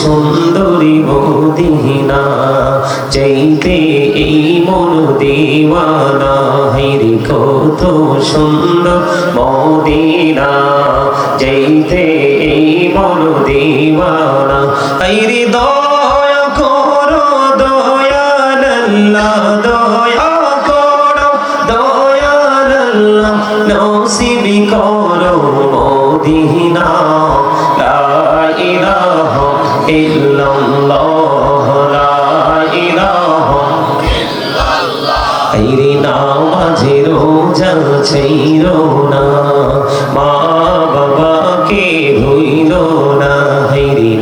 সুন্দরী মদিনা চাইতে এই মন দিওয়ানা হেরে কত সুন্দর এই মন দয়া করো দয়াল্লাহ নসিবি করো, মদিনা। লা ইলাহা ইল্লাল্লাহ, লা ইলাহা আইরে নামাজে রোজা ছিল না মা বাবাকে ভুইল না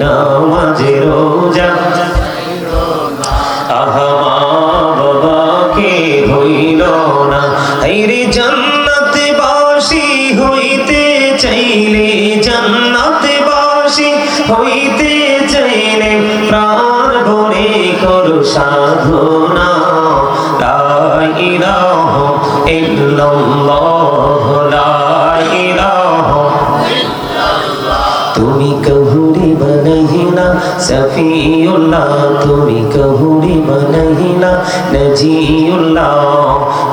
নামাজে রোজা হইল না। হাইরে জান্নাত বাসি হইতে চাইলে জান্নাত বাসি হইতে চাইলে প্রাণ ভরে করো সাধনা। লা ইলাহা ইল্লাল্লাহ। সফিউল্লাহ তুমি কহুরি বনহিনা নজিউল্লাহ,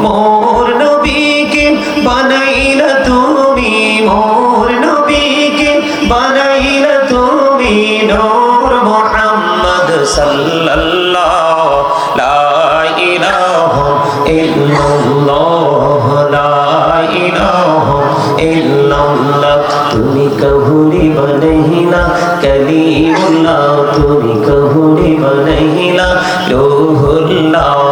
মোর নবীকে বানাইলা তুমি। মোর নবীকে বানাইলা তুমি নূর মুহাম্মদ সাল্লাল্লাহ। লা ইলাহা ইল্লাল্লাহ, লা ইলাহা ইল্লাল্লাহ তুমি কহুরি বনহিনা কলিমুল্লাহ তুমি কহুরি বনহিনা লোহুল্লাহ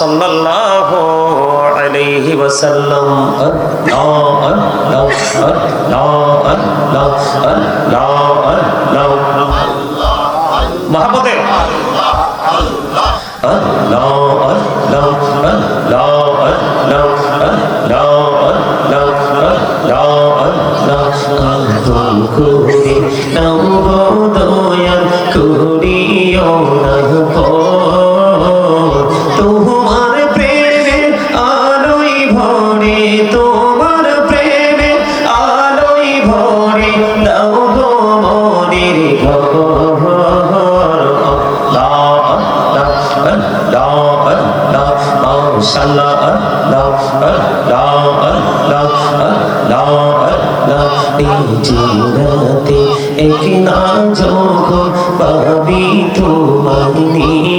সাল্লাল্লাহু আলাইহি ওয়াসাল্লাম। আল্লাহ আল্লাহ আল্লাহ আল্লাহ আল্লাহ আল্লাহ মহাপতে কুড়ি নব দয়াল কুড়িও না চিরাতে এক না যোগ পাবি তোমায়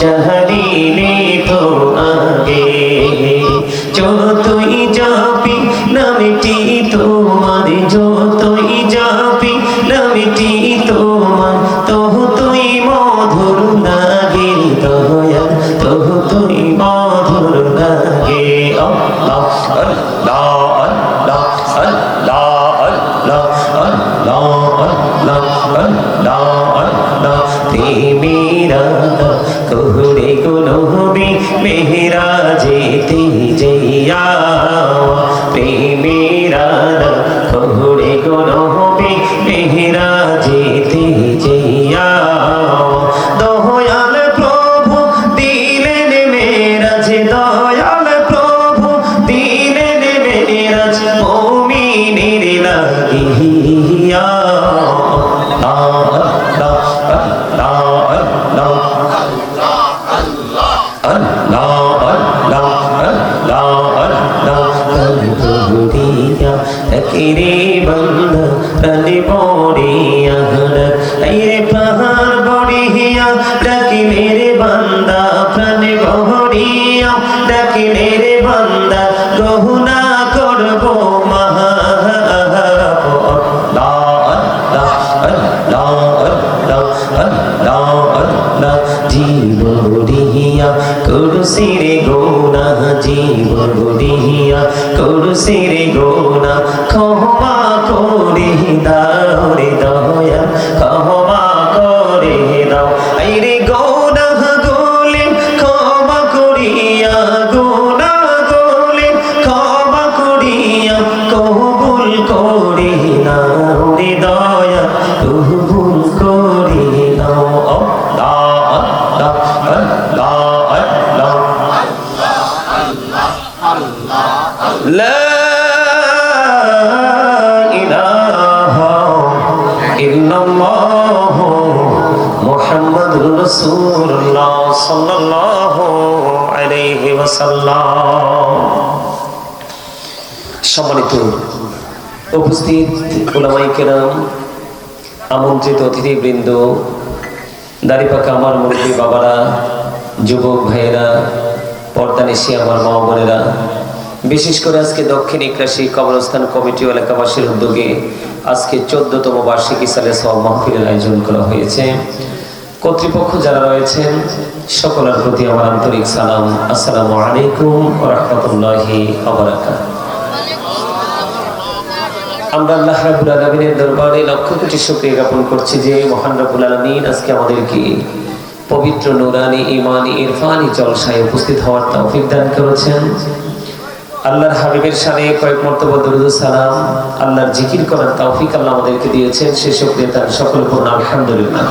জাহালিলে তোরে কোনো হবে মেহে তকিরে বন্ধ রানি বড়িয়া আইরে পাহাড় বড়িয়া ডাকি মেরে বান্দা প্রাণে বহরিয়া ডাকিলে কুরসির গোনা জীবরিয়া কুরসির গোনা ক্ষমা করি দাও রে দয়া ক্ষমা উপস্থিত ওলামাই কেরাম, আমন্ত্রিত অতিথিবৃন্দ দাড়িপাকা আমার মুরব্বী বাবারা, যুবক ভাইয়েরা পর্দানিশি আমার মা বোনেরা, বিশেষ করে আজকে দক্ষিণ ইকরাশি কবরস্থান কমিটি এলাকাবাসীর উদ্যোগে আজকে চোদ্দতম বার্ষিকী সালে সব মাহফিলের আয়োজন করা হয়েছে। কর্তৃপক্ষ যারা রয়েছেন, সকলের প্রতি আমার আন্তরিক সালাম। আসসালামু আলাইকুম রহমতুল্লাহি আবরাকাত আমরা আল্লাহ রাব্বুল আলামিনের দরবারে লক্ষ কোটি শুকরিয়া জ্ঞাপন করছি যে মহান রাব্বুল আলামিন আজকে আমাদেরকে পবিত্র নুরানি ইমানি ইরফানি জলসায় উপস্থিত হওয়ার তৌফিক দান করেছেন। আল্লাহর হাবিবের সানে কয়েক মর্তবা দরুদ সালাম আল্লাহর জিকির করার তৌফিক আল্লাহ আমাদেরকে দিয়েছেন। সে শুকরিয়া তার সকল পূর্ণ আলহামদুলিল্লাহ।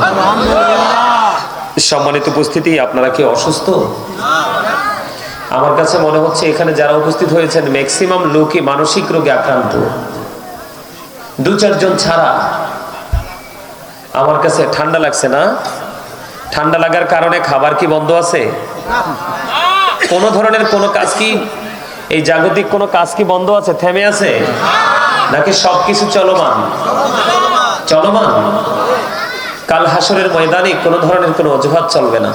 সম্মানিত উপস্থিতি আপনারা কি অসুস্থ? আমার কাছে মনে হচ্ছে এখানে যারা উপস্থিত হয়েছেন ম্যাক্সিমাম লোকই মানসিক রোগে আক্রান্ত। দু চারজন ছাড়া আমার কাছে ঠান্ডা লাগছে না। ঠান্ডা লাগার কারণে খাবার কি বন্ধ আছে? কোন ধরনের কোনো কাজ কি, এই জাগতিক কোনো কাজ কি বন্ধ আছে, থেমে আছে? নাকি সবকিছু চলমান? চলমান। কাল হাসরের ময়দানে কোনো ধরনের কোনো অজুহাত চলবে না।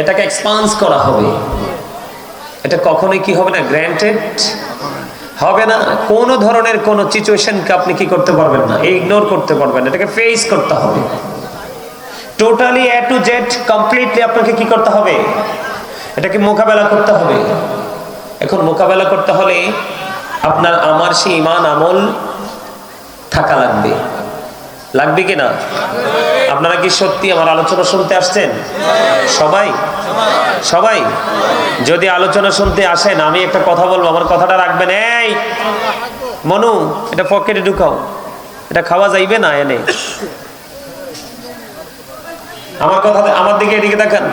এটাকে এক্সপান্স করা হবে। এটা কখনোই কি হবে না? গ্র্যান্টেড হবে না। কোনো ধরনের কোনো সিচুয়েশনকে আপনি কি করতে পারবেন না। ইগনোর করতে পারবেন না। এটাকে ফেস করতে হবে। Totally A to Z completely আপনাকে কি করতে হবে? এটাকে মোকাবেলা করতে হবে। এখন মোকাবেলা করতে হলে আপনার আমার সেই ইমান আমল থাকা লাগবে। লাগবে কি না আপনারা কি সত্যি আমার আলোচনা শুনতে আসছেন? সবাই? সবাই? যদি আলোচনা শুনতে আসেন, আমি একটা কথা বলব, আমার কথাটা রাখবেন। এই, মনু, এটা পকেটে ঢুকাও। এটা খাওয়া যাইবে না এনে? আমার কথা, আমার দিকে এদিকে দেখান।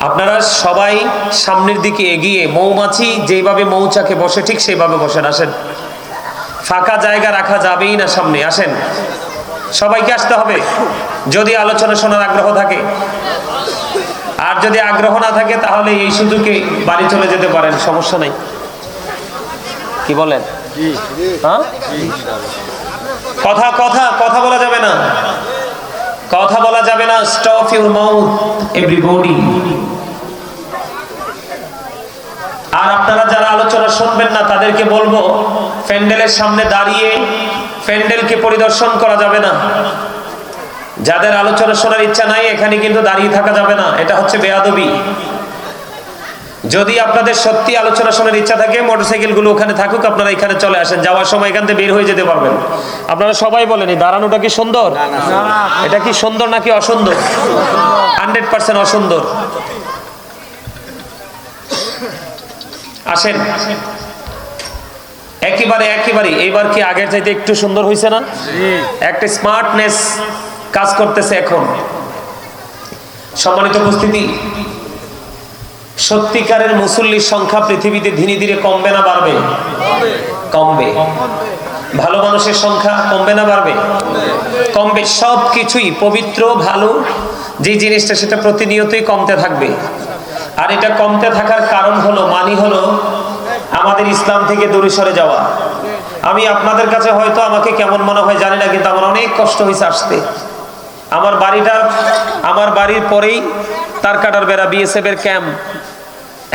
আপনারা সবাই সামনের দিকে এগিয়ে, মৌমাছি যেভাবে মৌচাকে বসে, ঠিক সেইভাবে বসেন, আসেন। ফাঁকা জায়গা রাখা যাবেই না সামনে, আসেন। সবাইকে আসতে হবে, যদি আলোচনা শোনার আগ্রহ থাকে। আর যদি আগ্রহ না থাকে, তাহলে এই সুযোগে বাড়ি চলে যেতে পারেন, সমস্যা নেই। কি বলেন? হ্যাঁ? কথা কথা কথা বলা যাবে না। কথা বলা যাবে না স্টপ ইউর মাউথ এভরিবডি আর আপনারা যারা আলোচনা শুনবেন না, তাদেরকে বলব প্যান্ডেলের সামনে দাঁড়িয়ে প্যান্ডেলকে পরিদর্শন করা যাবে না। যাদের আলোচনা শোনার ইচ্ছা নাই এখানে কিন্তু দাঁড়িয়ে থাকা যাবে না। এটা হচ্ছে বেয়াদবি। যদি আপনাদের সত্যি আলোচনা শোনার ইচ্ছা থাকে মোটরসাইকেলগুলো ওখানে থাকুক আপনারা এখানে চলে আসেন। যাওয়ার সময় এখান থেকে বের হয়ে যেতে পারবেন। আপনারা সবাই বলেন এই দাঁড়ানোটা কি সুন্দর? এটা কি সুন্দর নাকি অসুন্দর? হান্ড্রেড পার্সেন্ট অসুন্দর। আসেন। একেবারে একেবারে। এইবার কি আগের চাইতে একটু সুন্দর হয়েছে না? একটা স্মার্টনেস কাজ করতেছে এখন। সম্মানিত উপস্থিতি, সত্যিকারের মুসল্লির সংখ্যা পৃথিবীতে ধীরে ধীরে কমবে না বাড়বে? কমবে। ভালো মানুষের সংখ্যা কমবে না বাড়বে? কমবে সব কিছুই পবিত্র, ভালো, যে জিনিসটা সেটা প্রতিনিয়তই কমতে থাকবে। আর এটা কমতে থাকার কারণ হলো, মানি হলো আমাদের ইসলাম থেকে দূরে সরে যাওয়া। আমি আপনাদের কাছে হয়তো আমাকে কেমন মনে হয় জানি না, কিন্তু আমার অনেক কষ্ট হয়েছে আসতে। আমার বাড়িটা, আমার বাড়ির পরেই তার কাটার বেড়া বিএসএফ এর ক্যাম্প।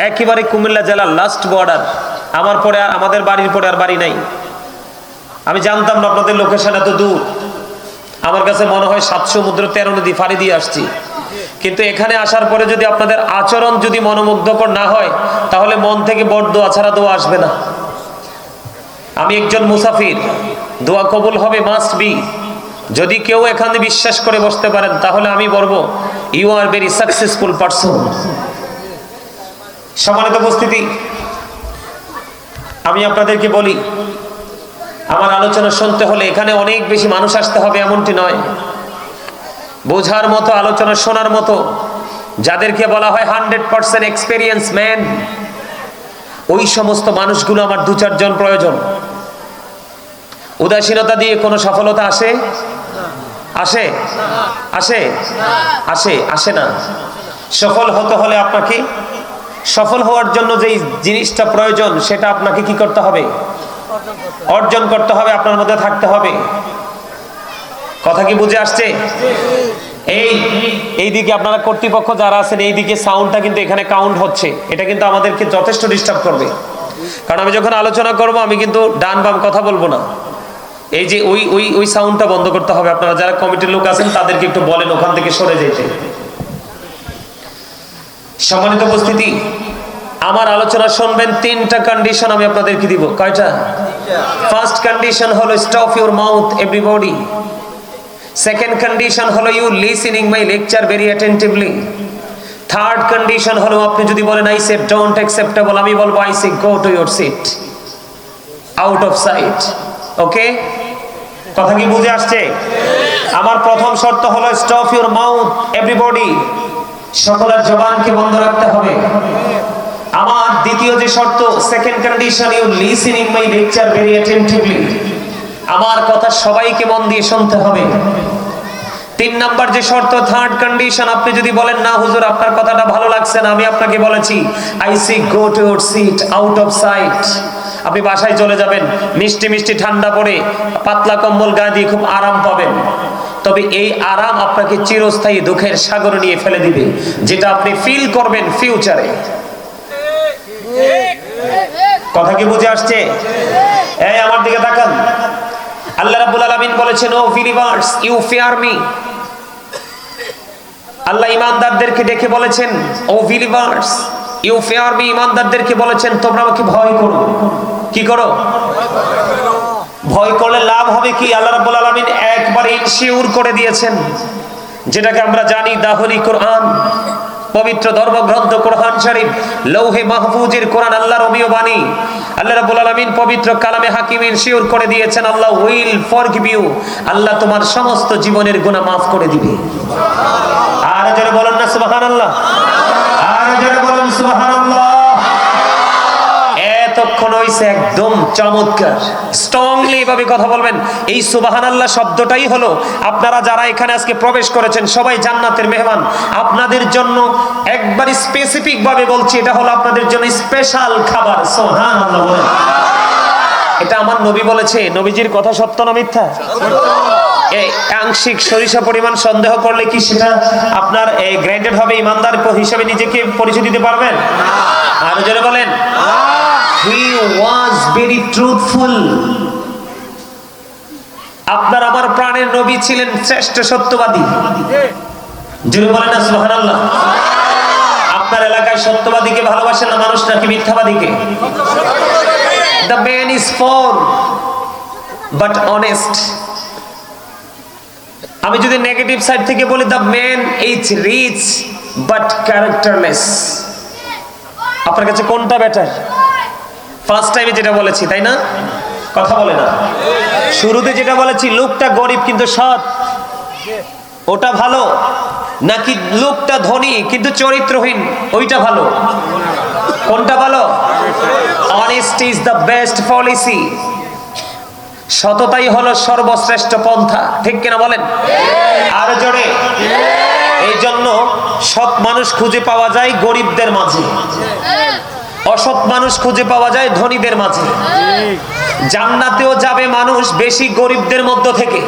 একেবারে কুমিল্লা জেলার লাস্ট বর্ডার আমার পরে আর, আমাদের বাড়ির পরে আর বাড়ি নাই। আমি জানতাম না আপনাদের লোকেশন এত দূর। আমার কাছে মনে হয় সাত সমুদ্র তেরো নদী ফাড়ি দিয়ে আসছি। কিন্তু এখানে আসার পরে যদি আপনাদের আচরণ যদি মনোমুগ্ধকর না হয়, তাহলে মন থেকে বড় দোয়া ছাড়া দোয়া আসবে না। আমি একজন মুসাফির, দোয়া কবুল হবে মাস্ট বি যদি কেউ এখানে বিশ্বাস করে বসতে পারেন, তাহলে আমি বলব you are very successful person সম্মানিত উপস্থিতি, আমি আপনাদেরকে বলি, আমার আলোচনা শুনতে হলে এখানে অনেক বেশি মানুষ আসতে হবে, এমনটি নয়। বোঝার মতো, আলোচনা শোনার মতো, যাদেরকে বলা হয় হান্ড্রেড পার্সেন্ট এক্সপেরিয়েন্স ম্যান, ওই সমস্ত মানুষগুলো আমার দু চারজন প্রয়োজন। উদাসীনতা দিয়ে কোনো সফলতা আসে? আসে? আসে? আসে? আসে না। সফল হতে হলে আপনাকে, সফল হওয়ার জন্য যেই জিনিসটা প্রয়োজন, সেটা আপনাকে কি করতে হবে? অর্জন করতে হবে, আপনার মধ্যে থাকতে হবে। কথা কি বুঝে আসছে? এই এইদিকে আপনারা কর্তৃপক্ষ যারা আছেন এইদিকে সাউন্ডটা কিন্তু এখানে কাউন্ট হচ্ছে। এটা কিন্তু আমাদেরকে যথেষ্ট ডিস্টার্ব করবে। কারণ আমি যখন আলোচনা করব, আমি কিন্তু ডান বাম কথা বলব না। এই যে ওই ওই ওই সাউন্ডটা বন্ধ করতে হবে। আপনারা যারা কমিটির লোক আছেন, তাদেরকে একটু বলেন ওখান থেকে সরে যেতে। সম্মানিত উপস্থিতি, আমার আলোচনা শুনবেন, তিনটা কন্ডিশন আমি আপনাদেরকে দিব। কয়টা? ফার্স্ট কন্ডিশন হলো stop your mouth everybody second condition হলো you listening my lecture very attentively third condition হলো আপনি যদি বলেন আই সে ডোন্ট অ্যাকসেপ্টেবল আমি বলব I say go to your seat out of sight okay কথা কি বুঝে আসছে? আমার প্রথম শর্ত হলো স্টপ ইউর মাউথ এভরিবডি সকলের জবানকে বন্ধ রাখতে হবে। আমার দ্বিতীয় যে শর্ত second condition you listening my lecture very attentively আমার কথা সবাইকে মন দিয়ে শুনতে হবে। তিন নাম্বার যে শর্ত থার্ড কন্ডিশন আপনি যদি বলেন, না, হুজুর, আপনার কথাটা ভালো লাগছে না, আমি আপনাকে বলেছি I see go to your seat out of sight আপনি বাসায় চলে যাবেন, মিষ্টি মিষ্টি ঠান্ডা পড়ে পাতলা কম্বল গায়ে দিয়ে খুব আরাম পাবেন। তবে এই আরাম আপনাকে চিরস্থায়ী দুঃখের সাগরে নিয়ে ফেলে দিবে, যেটা আপনি ফিল করবেন ফিউচারে কথা কি বুঝে আসছে? এই, আমার দিকে তাকান। আল্লাহ রাব্বুল আলামিন বলেছেন, O believers you fear me আল্লাহ ইমানদারদেরকে ডেকে বলেছেন, O believers you fear me ইমানদারদেরকে বলেছেন, তোমরা আমাকে ভয় করো। কি করো? ভয় করলে লাভ হবে কি? আল্লাহ রাব্বুল আলামিন একবার ইনশিওর করে দিয়েছেন, যেটাকে আমরা জানি দাহরি কোরআন। পবিত্র ধর্মগ্রন্থ কোরআন শরীফ, লৌহে মাহফুজের কোরআন আল্লাহর অমীয় বাণী। আল্লাহ রাব্বুল আলামিন পবিত্র কালামে হাকিম ইনশিওর করে দিয়েছেন, Allah will forgive you. Allah তোমার সমস্ত জীবনের গুনাহ মাফ করে দিবে। আর যারা বলেন না, সুবহানাল্লাহ। আর যারা বলেন, সুবহানাল্লাহ। এতক্ষণ একদম চমৎকার। স্ট্রংলি এভাবে কথা বলবেন? এই সুবাহান আল্লাহ শব্দটাই হলো আপনারা যারা এখানে আজকে প্রবেশ করেছেন সবাই জান্নাতের মেহমান। আপনাদের জন্য একবার স্পেসিফিক ভাবে বলছি এটা হলো আপনাদের জন্য স্পেশাল খাবার। সোহান আল্লাহ বলেন। এটা আমার নবী বলেছে নবীজির কথা সত্য না মিথ্যা? আংশিক সরিষা পরিমাণ সন্দেহ করলে কি সেটা আপনার গ্র্যান্ডেড হবে ইমানদার হিসেবে নিজেকে পরিচয় দিতে পারবেন? আরও জোরে বলেন। হি ওয়াজ ভেরি ট্রুথফুল আপনার আমার প্রাণের নবী ছিলেন শ্রেষ্ঠ সত্যবাদী। জোরে বলেন না, সুবহানাল্লাহ। আপনার এলাকায় সত্যবাদীকে ভালোবাসেন না মানুষ নাকি মিথ্যাবাদীকে? The man is poor but honest আমি যদি নেগেটিভ সাইড থেকে বলি the man is rich but characterless আপনার কাছে কোনটা বেটার ফার্স্ট টাইমে যেটা বলেছি, তাই না? কথা বলে না। শুরুতে যেটা বলেছি, লোকটা গরিব কিন্তু সৎ। ওটা ভালো, নাকি লোকটা ধনী কিন্তু চরিত্রহীন? ওইটা ভালো। কোনটা ভালো? Honest is the best policy সততাই হলো সর্বশ্রেষ্ঠ পন্থা। ঠিক কিনা বলেন? আর জোরে। এই জন্য সৎ মানুষ খুঁজে পাওয়া যায় গরিবদের মাঝে। অসৎ মানুষ খুঁজে পাওয়া যায় ধনীদের মাঝে। জান্নাতেও যাবে মানুষ বেশি গরিবদের মধ্য থেকে।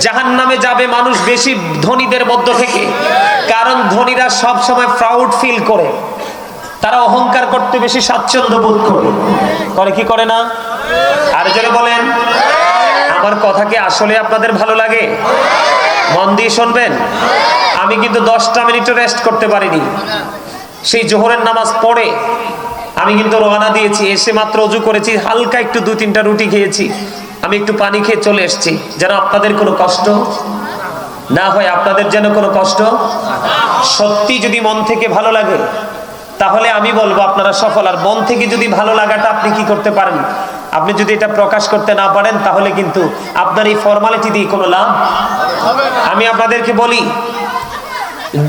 জাহান নামে যাবে মানুষ বেশি ধনীদের মধ্য থেকে। কারণ ধনীরা সব সময় প্রাউড ফিল করে। তারা অহংকার করতে বেশি স্বাচ্ছন্দ্য বোধ করে। করে কি করে না? আর জোরে বলেন। আমার কথা কি আসলে আপনাদের ভালো লাগে? মন দিয়ে শুনবেন? আমি কিন্তু দশটা মিনিটও রেস্ট করতে পারিনি। সেই জোহরের নামাজ পড়ে আমি কিন্তু রওনা দিয়েছি, এসে মাত্র অজু করেছি, হালকা একটু দু তিনটা রুটি খেয়েছি। আমি একটু পানি খেয়ে চলে এসেছি। যেন আপনাদের কোনো কষ্ট না হয়, আপনাদের যেন কোনো কষ্ট সত্যি যদি মন থেকে ভালো লাগে, তাহলে আমি বলব আপনারা সফল। আর মন থেকে যদি ভালো লাগাটা আপনি কি করতে পারেন? আপনি যদি এটা প্রকাশ করতে না পারেন, তাহলে কিন্তু আপনার এই ফর্মালিটি দিয়ে কোনো লাভ আমি আপনাদেরকে বলি,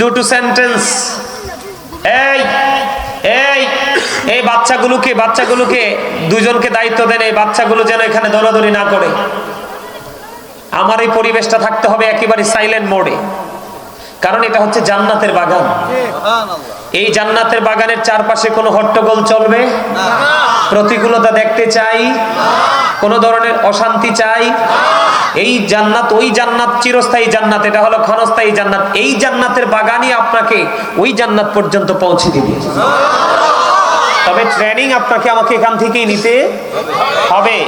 দুটো সেন্টেন্স এই এই এই বাচ্চাগুলোকে বাচ্চাগুলোকে, দুজনকে দায়িত্ব দেন এই বাচ্চাগুলো যেন এখানে দৌড়াদৌড়ি না করে। আমার এই পরিবেশটা থাকতে হবে একেবারে সাইলেন্ট মোডে কারণ এটা হচ্ছে জান্নাতের বাগান। এই জান্নাতের বাগানের চারপাশে কোনো হট্টগোল চলবে? প্রতিকূলতা দেখতে চাই। কোন ধরনের অশান্তি চাই। এই জান্নাত, ওই জান্নাত চিরস্থায়ী জান্নাত, এটা হলো ক্ষণস্থায়ী জান্নাত। এই জান্নাতের বাগানই আপনাকে ওই জান্নাত পর্যন্ত পৌঁছে দিবে। তবে ট্রেনিং আপনাকে আমাকে এখান থেকেই নিতে হবে।